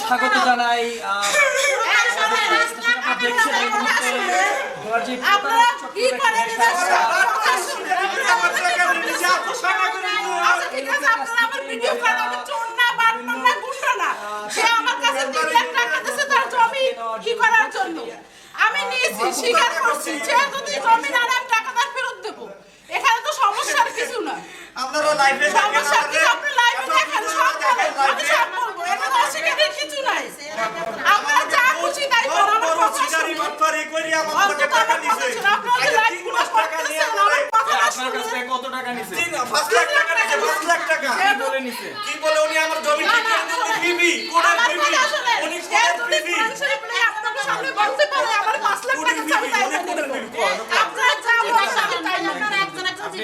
স্বাগত জানাই যে যা। আচ্ছা আমি নিয়েছি স্বীকার করছি সে যদি জমি না টাকা আপনারা লাইভে দেখেন সমস্যা কি। আপনি লাইভে দেখেন সব করেন আমি সব বলব এটা অস্বীকারের কিছু নাই। আপনারা যা খুশি তাই করেন আমার কথা শুনুন। বাটপারি করে আমার থেকে টাকা আমার কথা। আপনারা লাইভ তিনগুলো মাস টাকা নিয়ে আমার আমার কথাটা আপনার কাছ কত টাকা নিছে? তিন পাঁচ লাখ টাকা নিছে পাঁচ লাখ টাকা। কি বলে নিছে। কি বলে উনি আমার জমি থেকে না, বিবি আমার বিবি উনি যদি বিবি শরীফ নিয়ে আপনাদের সামনে বলতে পারে, আমার পাঁচ লাখ টাকা চাই, তাই উনি মেনে কোড়া নেব। বিবি। আপনারা যা বলছেন, তাই মেনে নেব।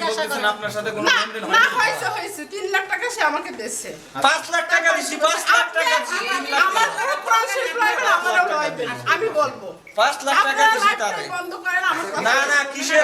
আপনি বলতেছেন আপনার সাথে কোনো না, লেনদেন না, হয়েছে, হয়েছে। তিন লাখ টাকা সে আমাকে দিচ্ছে। পাঁচ লাখ টাকা দিছি পাঁচ লাখ টাকা দিছি আমার লাগবে, আমি বলব। পাঁচ লাখ টাকা দিছি তারে বন্ধ করেন, আমার না না কিসের